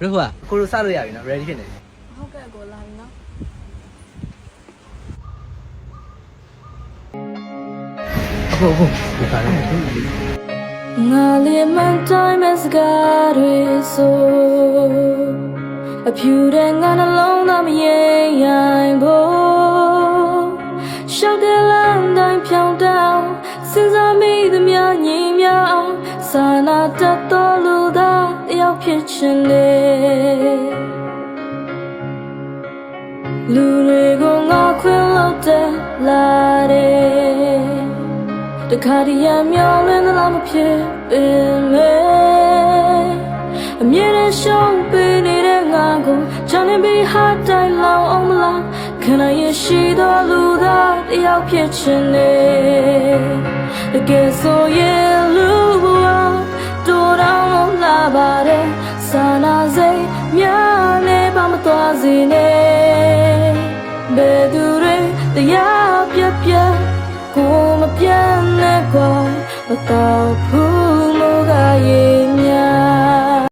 တို့ကကိုလိုစလို့ရပြီနော် ready ဖြစ်နေပြီဟုတ်ကဲ့ကိုလာပြီနော်အခုအခုဒီခါလေးငါလေးမန်တိုင်းမစကားတွေဆိုအဖြူတဲ့ငါနှလုံးသားမရင်ရိုင်ဖို့ရှောက်တဲ့လမ်းတိုင်းဖြောင်းတောင်းစဉ်းစားမိသမျှညီမြအောင်စာနာတတ်တော်လူသားတယောက်ဖြစ်ချင်တယ် လူတွေကိုငါခွင့်လို့တဲ့လာတယ်တခါတည်းရမျောလင်းသလားမဖြစ်ပင်မဲအမြဲတမ်းရှုံးပေးနေတဲ့ငါကိုချမ်းနေပြီးဟာတိုင်းလောင်အောင်မလားခဏရရှိသောလူသားတယောက်ဖြစ်ချင်တယ်တကယ်ဆိုရင်လူဘဝတိုးတောင်လို့လာပါတယ်စာနာစိတ်များနေပါမသွားစေနဲ့ ဘယ်သူတွေတရားပြတ်ပြတ်ကိုမပြတ်နဲ့ကွာမတော့ဘူး